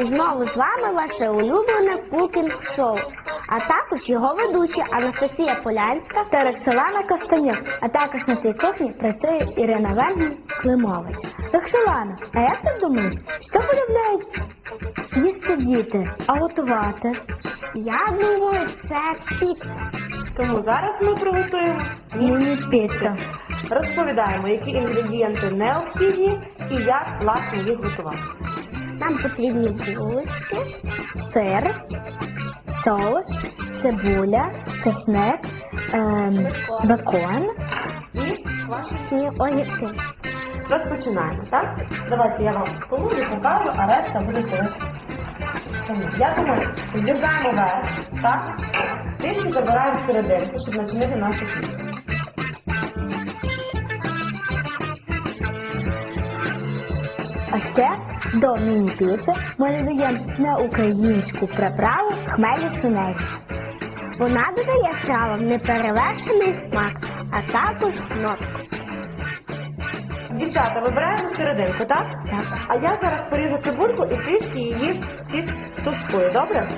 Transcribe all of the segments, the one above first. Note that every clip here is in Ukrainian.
І знову з вами ваше улюблене кукінг шоу. А також його ведучі Анастасія Полянська та Роксолана Костанюк. А також на цій кухні працює Ірина Венгін Климович. Роксолана, а як ти думаєш, що полюбляють їсти діти, а готувати? Я думаю, це піца. Тому зараз ми приготуємо Міні-піца. розповідаємо, які інгредієнти необхідні і як власне їх готувати. Нам потрібні булочки, сир, соус, цибуля, чесник, ем, бекон І ваші і огірки. розпочинаємо, так? Давайте я вам поможу, покажу, а решта буде робити. Я думаю, відрізаємо верх, так? Трішки забираємо серединку, щоб начинити нашу піцу. А ще до міні-піци ми додаємо на українську приправу хмелі сунець. Вона додає стравам неперевершений смак, а також нотку. Дівчата, вибираємо серединку, так? Так. А я зараз поріжу цибульку і трішки її підтушкую, добре?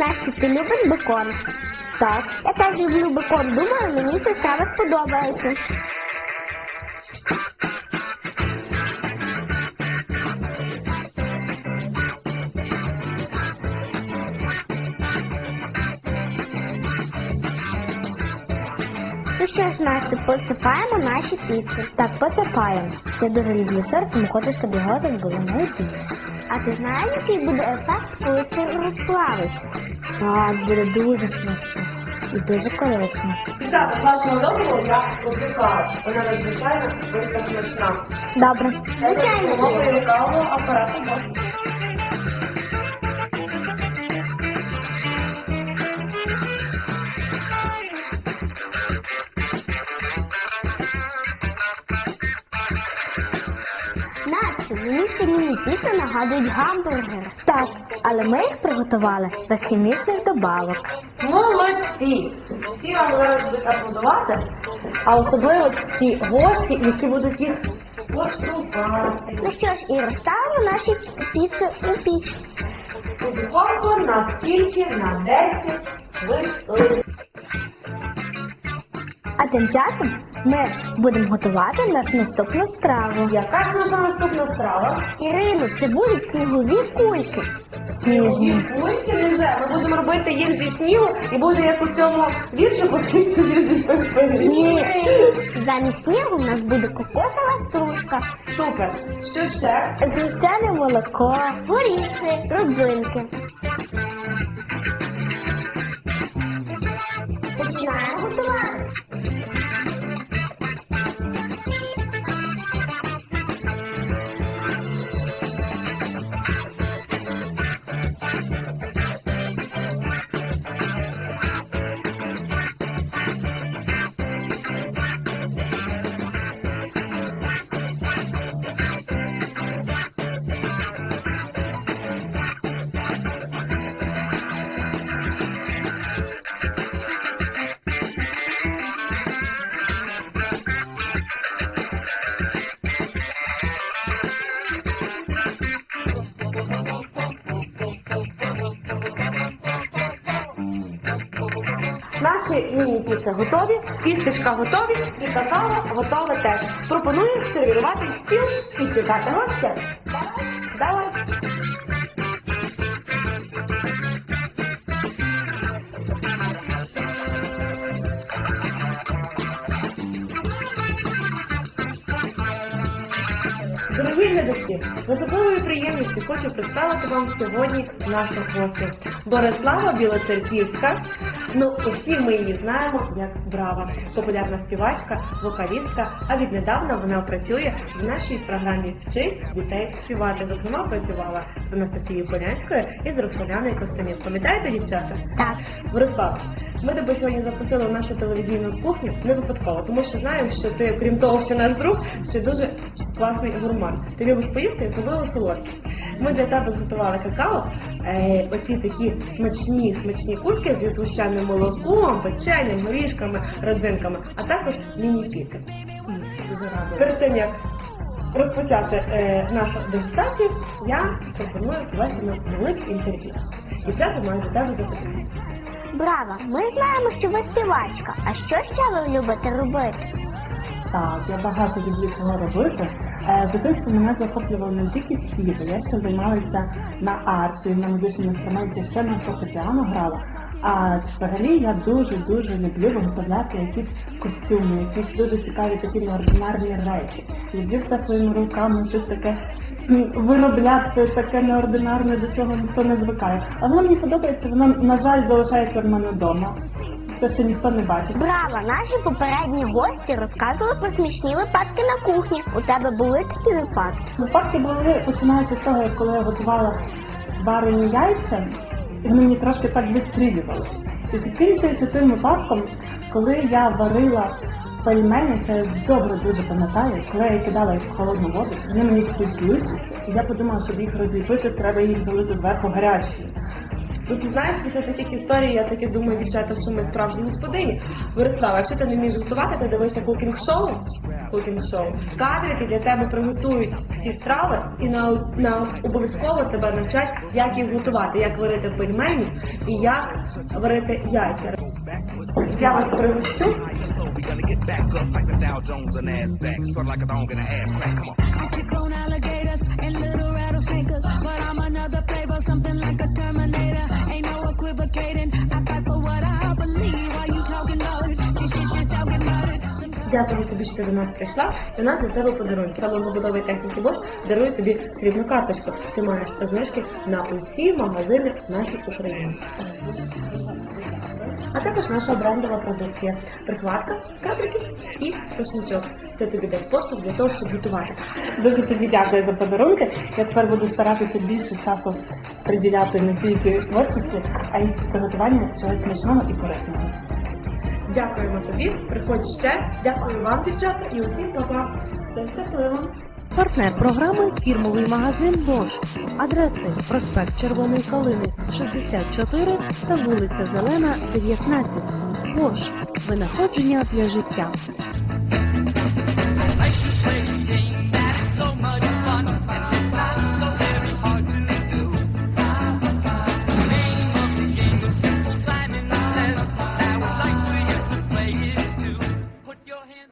Настя, ти любиш бекон? Так. Я теж люблю бекон. Думаю, мені ця страва сподобається. Що ж, Настя, посипаємо наші піци. Так, посипаємо. Я дуже люблю сир, тому хочу, щоб його тут було найбільше. А ти знаєш, який буде ефект, коли сир розплавиться? Так, буде дуже смачно і дуже корисно. Дівчата, вашого дозволу я покликала. Вона надзвичайно вийшла смачна. Добре. Звичайно. допомогою кавового апарату. Міні-піци нагадують гамбургер. Так, але ми їх приготували без хімічних добавок. Молодці! Всі вам зараз будуть аплодувати, а особливо ті гості, які будуть їх коштувати. Ну що ж, і розставимо наші піци у піч. У духовку на скільки? На 10 хвилин. А тим часом ми будемо готувати нашу наступну страву. Яка ж наша наступна страва? Ірину, це будуть снігові кульки. Сніжні. Кульки не вже. Ми будемо робити їх зі снігу і буде як у цьому собі зі Ні. Замість снігу в нас буде кокосова стружка, Супер. Що ще? звичайне молоко, горіхи, родзинки. Починаємо готувати. Наші міні-піци готові, кісточка готові і какао готове теж. Пропоную сервірувати стіл і чекати гостя. Давай, давай. Дорогі глядачі, з особливою приємністю хочу представити вам сьогодні нашу гостю. Борислава Білоцерківська. Ну, усі ми її знаємо як Брава, популярна співачка, вокалістка, а віднедавна вона працює в нашій програмі Вчи дітей співати. Зокрема, працювала з Анастасією Полянською і з Русланяною Костянів. Пам'ятаєте, дівчата? Так. Борислав, ми тебе сьогодні запросили в нашу телевізійну кухню не випадково, тому що знаємо, що ти, крім того, що наш друг, ще дуже класний гурман. Ти любиш поїсти, особливо солодке. Ми для тебе зготували какао, е, оці такі смачні, смачні кульки зі згущеним молоком, печенням, горішками, родзинками, а також міні-піки. Дуже рада. Перед тим, як розпочати е, нашу дегустацію, я пропоную провести на невеличке інтерв'ю. Дівчата мають до тебе запитання. Браво! Ми знаємо, що ви співачка. А що ще ви любите робити? Так, я багато люблю цього робити. В дитинстві мене захоплював не тільки спів, я ще займалася на арті, на музичному інструменті, ще на фортепіано грала. А взагалі я дуже-дуже люблю виготовляти якісь костюми, якісь дуже цікаві такі неординарні речі. Люблю все своїми руками, щось таке виробляти, таке неординарне, до чого ніхто не звикає. А воно мені подобається, воно, на жаль, залишається в мене вдома. Це ще ніхто не бачить. Браво! Наші попередні гості розказували про смішні випадки на кухні. У тебе були такі випадки? Випадки були, починаючи з того, як коли я готувала варені яйця, і вони мені трошки так відстрілювали. І закінчуючи тим випадком, коли я варила пельмені, це я добре дуже пам'ятаю, коли я кидала їх в холодну воду, вони мені всі і я подумала, щоб їх розліпити, треба їх залити зверху гарячою. Ну ти знаєш, після таких історій, я таки думаю, дівчата, що ми справжні господині. Борислава, якщо ти не вмієш готувати, ти дивишся кукінг-шоу, кукінг-шоу. Кадрики для тебе приготують всі страви і на, на обов'язково тебе навчать, як їх готувати, як варити пельмені і як варити яйця. Я вас пригощу. Like a dog in an ass crack. Come on. Cyclone alligators and little rattlesnakers. But I'm another Дякую тобі, що ти до нас прийшла. І у нас для тебе подарунки. Салон побудової техніки Bosch дарує тобі срібну карточку. Ти маєш знижки на усі магазини нашої України. А також наша брендова продукція. Прихватка, кадрики і рушничок. Це тобі дасть поштовх для того, щоб готувати. Дуже тобі дякую за подарунки. Я тепер буду старатися більше часу приділяти не тільки творчості, а й приготуванню чогось смачного і корисного. Дякуємо тобі. Приходь ще. Дякую вам, дівчата, і усім папа. До щасливо. Партнер програми фірмовий магазин «Бош». Адреси проспект Червоної Калини 64 та вулиця Зелена 19. «Бош» Винаходження для життя.